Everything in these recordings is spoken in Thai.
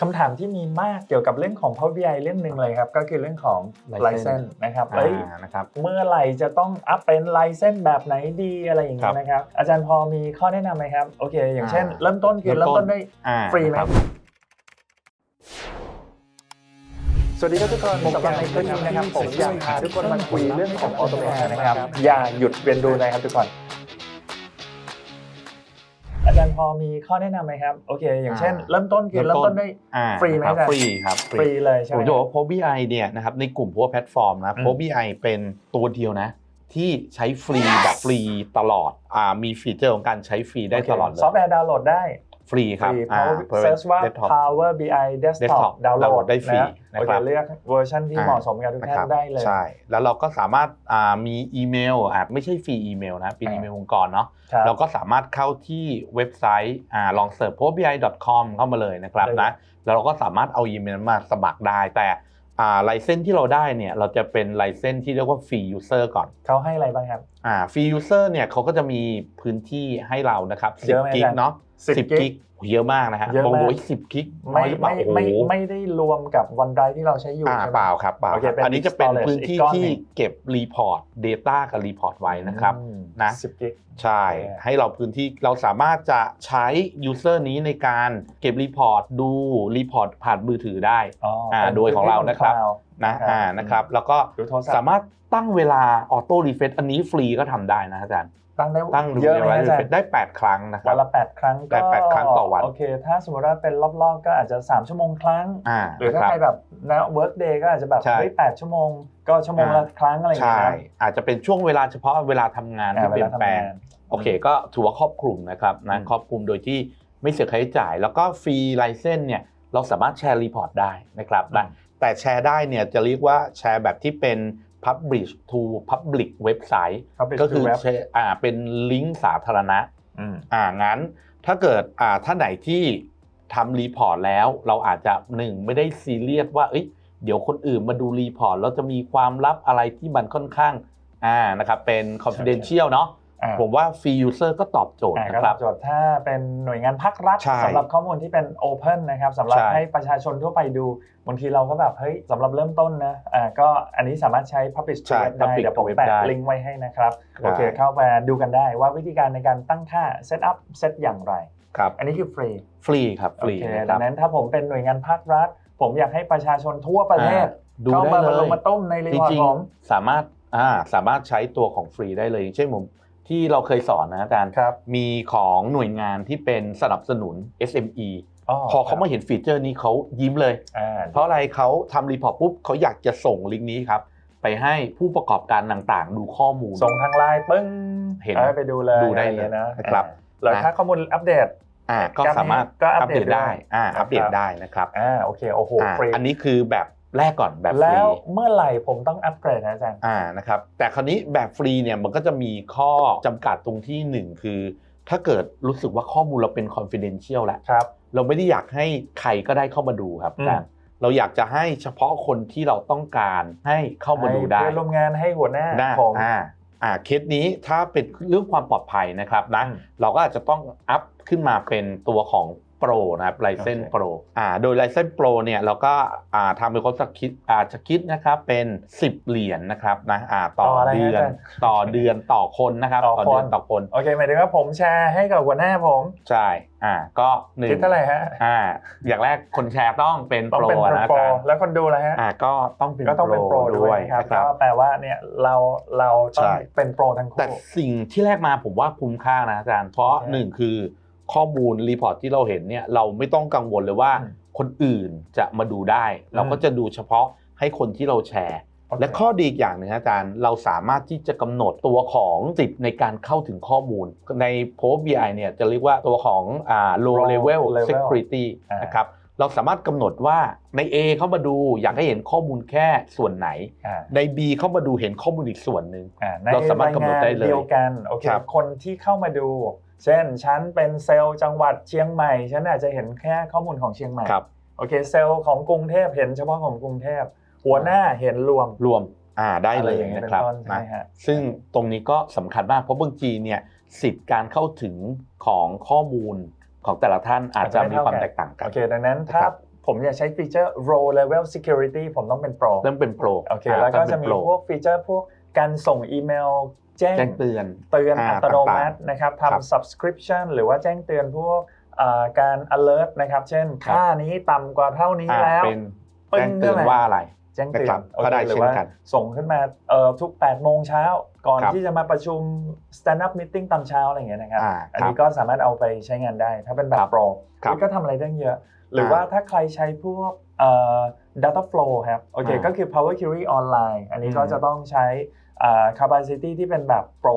คำถามที่มีมากเกี่ยวกับเรื่องของ Power BI เรื่องหนึ่งเลยครับ ก็คือเรื่องของ License license นะครับเอ้ยอ่านะครับเมื่อไหร่จะต้องอัพเป็น license แบบไหนดีอะไรอย่างครันี้บนะครับ อาจารย์พอมีข้อแนะนำไหมครับ โอเค อย่างเช่นอ่าเริ่มต้นคือเริ่เริ่มมต้ต้นนด้วยอ่าฟรีไหมครับสวัสดีครับทุกคนสำหรับในคลิปนี้นะครับ ผมอยากพาทุกคนมาคุยเรื่องของออโตเมชันนะครับ อย่าหยุดเรียนรู้นะครับทุกคนอา จารย์พอมีข้อแนะนำไหมครับ โอเค อย่างเช่นอ่าเริ่มต้นคือเริ่มต้นด้วยอ่าฟรีไหมครับอาจารย์ฟรีครับฟรีเลยใช่ผไหมมจะบอกว่า Power BI เนี่ยนะครับในกลุ่มพวกแพลตฟอร์มนะอืม Power BI เป็นตัวเดียวนะที่ใช้ฟรีแบบฟรีตลอดอ่ามีฟีเจอร์ของการใช้ฟรีได้ตลอดเลย ซอฟต์แวร์ดาวน์โหลดได้ ฟรีครับฟรีอ่า Power Search ว่า Desktop Power BI Desktop Desktop ดาวน์โหล download ดได้ฟรีนะนะโอคเครับเลือกเวอร์ชันที่อ่าเหมาะสมกับทุกนะท่าครันบได้เลยใช่แล้วเราก็สามารถอ่ามีอีเมลอ่าไม่ใช่ฟรีอีเมลนะเป็นอ่าอีเมลองค์กรเนาะครับเราก็สามารถเข้าที่เว็บไซต์อ่าลองเสิร์ช powerbi.com เข้ามาเลยนะครับได้นะแล้วเราก็สามารถเอาอีเมลมาสมัครได้แต่ อ่าไลเซนที่เราได้เนี่ยเราจะเป็นไลเซนที่เรียกว่าฟรียูเซอร์ก่อนเขาให้อะไรบ้างครับอ่าฟรียูเซอร์เนี่ยเขาก็จะมีพื้นที่ให้เรานะครับเยอะไหม10กิกอาจารย์เนาะ10 10กิก เยอะมากนะฮะเยอะมากโอ้โหสิบกิกน้ไม่อยหรือเปล่าไม่โอ้โหไม่ไม่ได้รวมกับวันไดที่เราใช้อยู่อ่าใช่ไหม เปล่าครับเปล่าโอเคครับเป็นอันนี้จะเป็น storage พื้นที่อีกก้อนที่หนึ่ง เก็บรีพอร์ต Data กับรีพอร์ตไว้นะครับ อืมนะ สิบกิก ใช่โอเคให้เราพื้นที่เราสามารถจะใช้ user นี้ในการเก็บรีพอร์ตดูรีพอร์ตผ่านมือถือได้ อ๋ออ่าโดยของเรานะครับคลาวด์ นะครับอ่านะครับแล้วก็ดูโทรศัพท์สามารถตั้งเวลาออโต้รีเฟซอันนี้ฟรีก็ทำได้นะอาจารย์ตั้งได้ตั้งดูเยอะเวไหมลาอารีจารเฟซย์ได้ 8 ครั้งนะครัวับนละแปดครั้งก็ได้แปดครั้งต่อวันโอเคถ้าสมมติว่าเป็นรอบๆก็อาจจะ 3 ชั่วโมงครั้งอ่าหรือถ้านะคใครรับแบบนะ work day ก็อาจจะแบบใช่เฮ้ยแปดชั่วโมง ก็ชั่วโมงละอ่าครั้งอะไรอย่างเงี้ใช่ยนะอาจจะเป็นช่วงเวลาเฉพาะเวลาทำงานอ่าที่เปลี่ยนแปลงเวลาทำงานโอเค ก็ถือว่าครอบคลุมนะครับนะอืมครอบคลุมโดยที่ไม่เสียค่าใช้จ่าย แล้วก็ฟรีไลเซนเนี่ยเราสามารถแชร์รีพอร์ตได้นะครับนะ แต่แชร์ได้เนี่ยจะเรียกว่าแชร์แบบที่เป็น publish to public เว็บไซต์เขาเป็นก็คือเว็บแชร์อ่าเป็นลิงก์สาธารณะอืมอ่างั้นถ้าเกิดอ่าท่านไหนที่ทำรีพอร์ตแล้วเราอาจจะหนึ่งไม่ได้ซีเรียสว่าเอ้ยเดี๋ยวคนอื่นมาดูรีพอร์ตแล้วจะมีความลับอะไรที่มันค่อนข้างอ่านะครับเป็น confidential เนาะอ่า ผมว่าฟรียูเซอร์ก็ตอบโจทย์อ่านะก็คตรัอบบโจทย์ถ้าเป็นหน่วยงานภาครัฐใช่สำหรับข้อมูลที่เป็น Open นะครับสำหรับใช่ให้ประชาชนทั่วไปดูบางทีเราก็แบบเฮ้ยสำหรับเริ่มต้นนะอ่าก็อันนี้สามารถใช้ Publish to ใช่ Web ได้ Public เดี๋ยวผม to Web แปะได้ลิงก์ไว้ให้นะครับครับโอเคเข้ามาดูกันได้ว่าวิธีการในการตั้งค่า Set up Set อย่างไรครับอันนี้คือฟรีฟรีครับฟโอรีเคนะคดัรับงนั้นถ้าผมเป็นหน่วยงานภาครัฐ ผมอยากให้ประชาชนทั่วประเทศอ่าดูเข้าได้มาเลมาลยงมาต้มในรีจพอร์ตริงผมๆสามารถอ่าสามารถใช้ตัวของฟรีได้เลยอย่างเช่นผม ที่เราเคยสอนนะอาจารย์ครับมีของหน่วยงานที่เป็นสนับสนุน SME พอเขามาเห็นฟีเจอร์นี้เขายิ้มเลยอ่าเพราะอะไรเขาทำรีพอร์ตปุ๊บเขาอยากจะส่งลิงก์นี้ครับ ไปให้ผู้ประกอบการต่างๆ ดูข้อมูล ส่งทางไลน์ปึ้งเห็นอาไปดูเลยดูได้เลยอะรนะนะครับอ่าแล้วถ้าข้อมูลอัปเดตอ่าก็สามารถก็อัอัปปเดเดตตได้อ่าได้อัปเดตได้นะครับอ่าโอเคโอ้โหอ่าฟรีอันนี้คือแบบ แรกก่อนแบบฟแล้รีวเมื่อไหร่ผมต้องอัปเกรดนะอาจารย์อ่านะครับแต่คราวนี้แบบฟรีเนี่ยมันก็จะมีข้อจำกัดตรงที่หนึ่งคือ ถ้าเกิดรู้สึกว่าข้อมูลเราเป็น confidential แล้วครับ เราไม่ได้อยากให้ใครก็ได้เข้ามาดูครับอืมอาจารย์เราอยากจะให้เฉพาะคนที่เราต้องการให้เข้ามาดูได้ให้เพื่อนร่วมงานให้หัวหน้าได้ผมอ่าอ่าเคสนี้ถ้าเป็นเรื่องความปลอดภัยนะครับนะอืม เราก็อาจจะต้องอัพขึ้นมาเป็นตัวของ โปรนะครับไลเซนโอเคโปรอ่าโดยไลเซนโปรเนี่ยเราก็อ่าทำเป็นคนสักคิดอ่าจะคิดนะครับเป็น 10 เหรียญนะครับนะอ่าต่อต่ออะไรฮะเดือนอาจารย์ต่อเดือนต่อคนนะครับต่อต่อเดือนคนต่อคนโอเคหมายถึงว่าผมแชร์ให้กับหัวหน้าผมใช่อ่าก็หนึ่งคิดเท่าไหร่ฮะอ่าอย่างแรกคนแชร์ต้องเป็นต้องโปรเป็นนะอาโปรจารย์แล้วคนดูนะฮะอ่าก็ต้องเป็นก็ต้องเป็นโปรด้วยนะนะครับก็แปลว่าเนี่ยเราเราต้องใช่เป็นโปรทั้งแต่คู่สิ่งที่แรกมาผมว่าคุ้มค่านะอาจารย์เพราะโอเคหนึ่งคือ ข้อมูลรีพอร์ตที่เราเห็นเนี่ยเราไม่ต้องกังวลเลยว่าอืมคนอื่นจะมาดูได้ เราก็จะดูเฉพาะให้คนที่เราแชร์โอเคและข้อดีอีกอย่างหนึ่งนะอาจารย์เราสามารถที่จะกำหนดตัวของสิทธิ์ในการเข้าถึงข้อมูล ใน Power BI เนี่ยจะเรียกว่าตัวของอ่า low Low level level security อ่านนะครับเราสามารถกำหนดว่าใน A เข้ามาดูอยากให้เห็นข้อมูลแค่ส่วนไหนอ่าใน B เข้ามาดูเห็นข้อมูลอีกส่วนหนึ่งอ่าในเราสามารถกำหนดได้เลยรายงานเดียวกันโอเคครับคนที่เข้ามาดู เช่นฉันเป็นเซลล์จังหวัดเชียงใหม่ ฉันอาจจะเห็นแค่ข้อมูลของเชียงใหม่ครับโอเคเซลล์ของกรุงเทพเห็นเฉพาะของกรุงเทพหัวหน้าเห็นรวมรวมอ่าได้เลยอางงี้นะครับเป็ต้ใช่นะไหมฮะซึ่งตรงนี้ก็สำคัญมากเพราะบางทีเนี่ยสิทธิ์การเข้าถึงของข้อมูลของแต่ละท่านอาจจะมีความแตกต่างกันโอเคดังนั้นถ้าครับผมอยากใช้ฟีเจอร์ row level security ผมต้องเป็น pro เริ่มเป็นโปรโอเคแล้วก็จะมีพวกฟีเจอร์พวกการส่งอีเมล แจ้งแจ้งเตือนเตือนอ่าอัตโนมัติต่างนะครับครับทำ subscription หรือว่าแจ้งเตือนพวกอ่าการ alert นะครับ เช่นครับค่านี้ต่ำกว่าเท่านี้อ่าแล้วเป็นปึ้แจ้งงเตือนขึ้นมาว่าอะไรแจ้งเตือนะครันบโอก็เคได้หรือเช่นว่ากันส่งขึ้นมาเอ่อทุก 8 โมงเช้า ก่อนครับที่จะมาประชุม stand up meeting ตอนเช้าอะไรอย่างเงี้ยนะครับอ่าอันครันี้บก็สามารถเอาไปใช้งานได้ ถ้าเป็นแบครับบโปรครับก็ทำอะไรได้เยอะ หรืออ่าว่าถ้าใครใช้พวกเอ่อ data flow ครับ โอเคอ่าก็คือ power query online อันนี้ก็อืมจะต้องใช้อ่า capacity ที่เป็นแบบโปร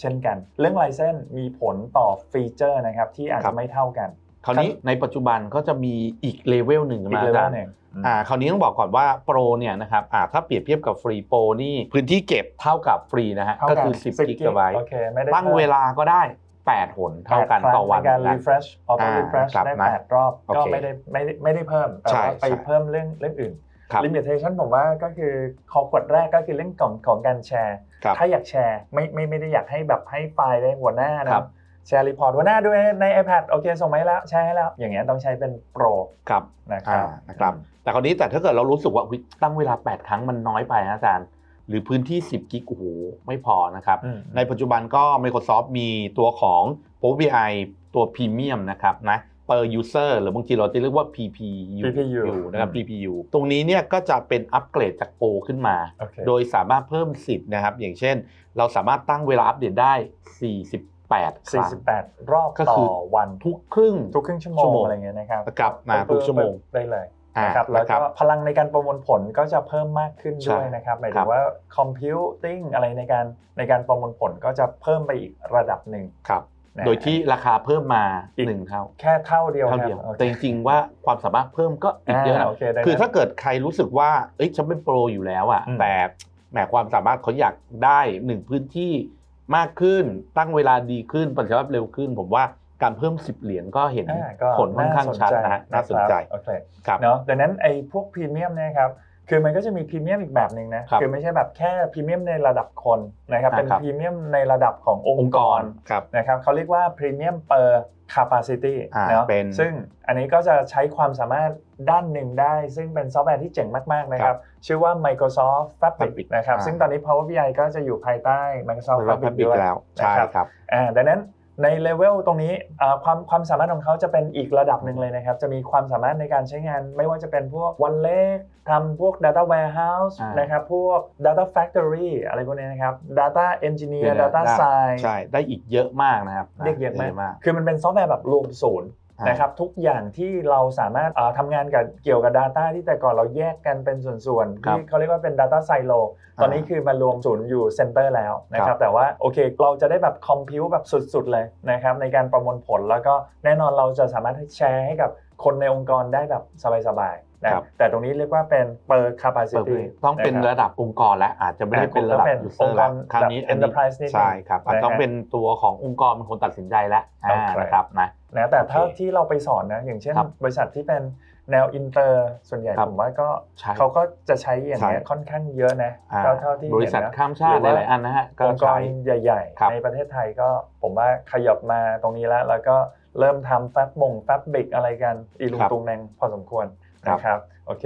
เช่นกัน เรื่อง license มีผลต่อฟีเจอร์นะครับที่อาจครัจะบไม่เท่ากัน คราวนี้ในปัจจุบันก็จะมีอีกเลเวลหนึ่งอีมากเลอาเวจาลรย์หนึ่งอ่าคราวนี้ต้องบอกก่อนว่าโปรเนี่ยนะครับอ่าถ้าเปรียบเทียบกับฟรีโปรนี่พื้นที่เก็บเท่ากับฟรีนะฮะเท่าก็กันคือ 10กิกะไบต์โอเคไม่ได้ตั้งเวลาก็ได้8หนเท่ากันแปดครั้งต่อวันในการนะ refresh auto อ่า refresh ครับได้นะแปดรอบโอเคก็ไม่ได้ไม่ได้ไม่ได้เพิ่มแต่ใช่ว่าไปใช่เพิ่มเรื่องเรื่องอื่น ครับ limitation ผมว่าก็คือขอขวดแรกก็คือเรื่องของของการแชร์ครับถ้าอยากแชร์ไม่ไม่ไม่ได้อยากให้แบบให้ไฟล์ได้หัวหน้านะครับแชร์รีพอร์ตหัวหน้าด้วยใน iPad โอเคส่งมาให้แล้วแชร์ให้แล้ว อย่างเงี้ยต้องใช้เป็นโปรครับนะคอ่ารับนะครับ แต่คราวนี้แต่ถ้าเกิดเรารู้สึกว่าอุ๊ยตั้งเวลา 8 ครั้งมันน้อยไปนะอาจารย์หรือพื้นที่ 10 กิก โอ้โห ไม่พอนะครับอืมในปัจจุบันก็ Microsoft มีตัวของ Power BI ตัว Premium นะครับนะ per user หรือบางทีเราจะเรียกว่า PPU PPU นะครับอืม PPU ตรงนี้เนี่ยก็จะเป็นอัปเกรดจาก Pro ขึ้นมาโอเคโดยสามารถเพิ่มสิทธิ์นะครับ อย่างเช่น เราสามารถตั้งเวลาอัปเดตได้48ครั้ง48 รอบก็ต่คืออวันทุกครึ่งทุกครึ่งชั่วโมชั่วงโมงอะไรเงี้ยนะครับนะครับมาทุกชั่วโมงได้เลยอ่านะครับแล้วนะครัก็บพลังในการประมวลผลก็จะเพิ่มมากขึ้นด้วยใช่นะครับหมายครัถึบงว่า computing อะไรในการในการประมวลผลก็จะเพิ่มไปอีกระดับหนึ่งครับนะ โดยที่ราคาเพิ่มมาอีกหนึ่งเท่าแค่เท่าเดียวเท่าครับเดียวโอคแต่จริงๆว่าความสามารถเพิ่มก็อีกเยอะนะโอเคได้คือนะถ้าเกิดใครรู้สึกว่าเอ้ยฉันเป็นโปรอยู่แล้วอะอืมแต่แหมความสามารถเขาอยากได้หนึ่งพื้นที่มากขึ้นตั้งเวลาดีขึ้นประสิทธิภาพเร็วขึ้น ผมว่าการเพิ่ม 10 เหรียญก็เห็นอ่าก็ผลค่อนข้างชัดนะฮะน่าสนใจโอเคครับเนาะดังนั้นไอ้พวกพรีเมียมเนี่ยครับ คือมันก็จะมีพรีเมียมอีกแบบหนึ่งนะครับอไม่ใช่แบบแค่พรีเมียมในระดับคนนะครับอ่าเป็นครับพรีเมียมในระดับของององค์ค์กกรรครับนะครับเขาเรียกว่า Premium per Capacity อ่าเนาะเป็นซึ่งอันนี้ก็จะใช้ความสามารถด้านหนึ่งได้ ซึ่งเป็นซอฟต์แวร์ที่เจ๋งมากๆนะครับ ชื่อว่า Microsoft Fabric Fabric นะครับอ่าซึ่งตอนนี้ Power BI ก็จะอยู่ภายใต้ Microsoft เรา Fabric บิกด้วยแล้วใช่นะครับครับอ่าดังนั้น ในเลเวลตรงนี้อ่าความความสามารถของเขาจะเป็นอีกระดับหนึ่งเลยนะครับ จะมีความสามารถในการใช้งาน ไม่ว่าจะเป็นพวกวันเลขทำพวก Data Warehouse อ่านนะครับ พวก Data Factory อะไรพวกนี้นะครับ Data Engineer เดี๋ยวนะ Data ได้ Science ใช่ ได้อีกเยอะมากนะครับเรียกเยอะได้มาก คือมันเป็นซอฟต์แวร์แบบรวมศูนย์อ่า นนะครับทุกอย่างที่เราสามารถเอ่อทำงานกับเกี่ยวกับ Data ที่แต่ก่อนเราแยกกันเป็นส่วนๆครับที่เขาเรียกว่าเป็น Data Silo ตอนนี้คือมารวมศูนย์อยู่เซ็นเตอร์แล้วนะคครัรับบแต่ว่าโอเคเราจะได้แบบคอมพิวแบบสุดๆเลยนะครับในการประมวลผลแล้วก็แน่นอนเราจะสามารถแชร์ให้กับคนในองค์กรได้แบบสบายๆ นะครับแต่ตรงนี้เรียกว่าเป็น per เปิด capacity เผยต้องเป็นนะคบระดับองค์กรและอาจจะไม่ได้เป็นระดับต้องเป็นยูเซอร์แล้วองค์กรคราวนี้แบบอันนี้ enterprise นิดนึงใช่ครับอาจนะฮะต้องเป็นตัวขององค์กรเป็นคนตัดสินใจแล้วอ่าโอเคนะครับนะนะแต่เท่าโอเคที่เราไปสอนนะอย่างเช่นครับบริษัทที่เป็นแนวอินเตอร์ส่วนใหญ่ครับผมว่าก็ใช่เขาก็จะใช้อย่างเงี้ยใช่ค่อนข้างเยอะนะอ่าเท่าเท่าที่บริษัทเห็นนะข้ามชาติหรือว่าหลายๆอันนะฮะก็องค์กใช้รใหญ่ครับๆในประเทศไทยก็ผมว่าขยับมาตรงนี้แล้วแล้วก็เริ่มทำแฟบมงแฟบบิกอะไรกันอีลุงครับตุงแนงพอสมควรครับ นะครับโอเค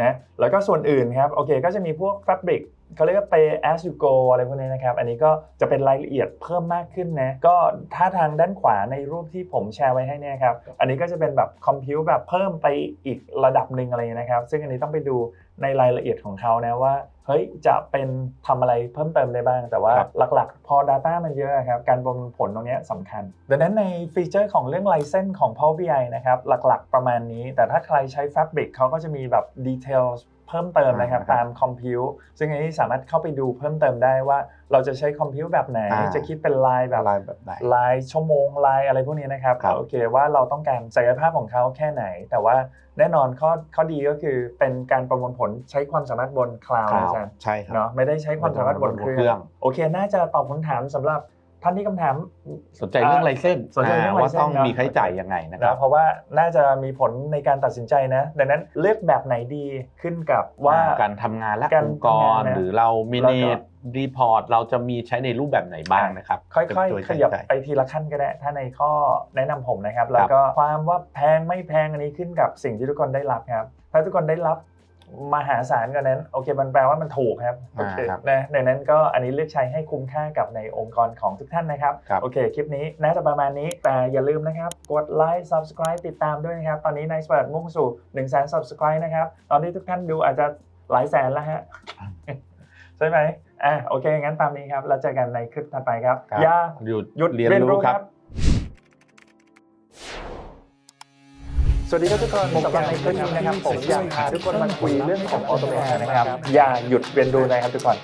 นะแล้วก็ส่วนอื่นครับโอเคก็จะมีพวก Fabric เขาเรียกว่า pay as you go อะไรพวกนี้นะครับ อันนี้ก็จะเป็นรายละเอียดเพิ่มมากขึ้นนะ ก็ถ้าทางด้านขวาในรูปที่ผมแชร์ไว้ให้เนี่ยครับ อันนี้ก็จะเป็นแบบคอมพิวแบบเพิ่มไปอีกระดับหนึ่งอะไรนะครับ ซึ่งอันนี้ต้องไปดูในรายละเอียดของเขานะว่า เฮ้ย จะเป็นทำอะไรเพิ่มเติมได้บ้าง แต่ว่าครับหลักๆ พอ Data มันเยอะครับ การประมวลผลตรงเนี้ยสำคัญ ดังนั้นในฟีเจอร์ของเรื่อง License ของ Power BI นะครับ หลักๆ ประมาณนี้ แต่ถ้าใครใช้ Fabric เขาก็จะมีแบบ Details เพิ่มเติมนะครับอ่าครับตามคอมพิวซึ่งอันนี้สามารถเข้าไปดูเพิ่มเติมได้ว่า เราจะใช้คอมพิวแบบไหนอ่าจะคิดเป็นลายแบบอะไรแบบไหนลายชั่วโมงลายอะไรพวกนี้นะครับครับโอเคว่าเราต้องการศักยภาพของเขาแค่ไหน แต่ว่าแน่นอนข้อข้อดีก็คือเป็นการประมวลผลใช้ความสามารถบนคลาวด์ครันะบอาจารย์ใช่ครับเนาะไม่ได้ใช้ความสามารถบนเคบนเครื่รื่อองงโอเค น่าจะตอบคำถามสำหรับ ท่านที่คำถามสนใจเรื่องไรเส้นสนใจเรื่องว่าลายเส้นต้องครับมีค่าใช้จ่ายยังไงนะครันะบเพราะว่าน่าจะมีผลในการตัดสินใจนะดังนั้นเลือกแบบไหนดีขึ้นกับว่าการทำงานและการองค์กรทำงานนะหรือเรามิแล้วเนก็ตรีพอร์ตเราจะมีใช้ในรูปแบบไหนบ้างนะครับ ค่อยเป็นตัวๆขยับใช้จ่าไปทีละขั้นก็ได้ ถ้าในข้อแนะนำผมนะครับ แล้วก็ความว่าแพงไม่แพงอันนี้ขึ้นกับสิ่งที่ทุกคนได้รับครับถ้าทุกคนได้รับ มหาศาลกว่านั้นโอเคมันแปลว่ามันถูกครับโอเคอ่าครับนะดังนั้นก็อันนี้เลือกใช้ให้คุ้มค่ากับในองค์กรของทุกท่านนะครับครับโอเคคลิปนี้น่าจะประมาณนี้แต่อย่าลืมนะครับกดไลค์ subscribe ติดตามด้วยนะครับตอนนี้ในสเปิดมุ่งสู่1 0 0 0 0 0 subscribe นะครับตอนนี้ทุกท่านดูอาจจะหลายแสนแล้วฮะใช่ไหมอะโอเคงั้นตามนี้ครับแล้วเจอกันในคลิปถัดไปครับครับอย่าหยุดหยุดเรียนรู้ครับ สวัสดีครับทุกคนสำหรับในคลิปนี้นะครับผมอยากพาทุกคนมาคุยเรื่องของออโตเมชันนะครับ อย่าหยุดเรียนรู้นะครับทุกคน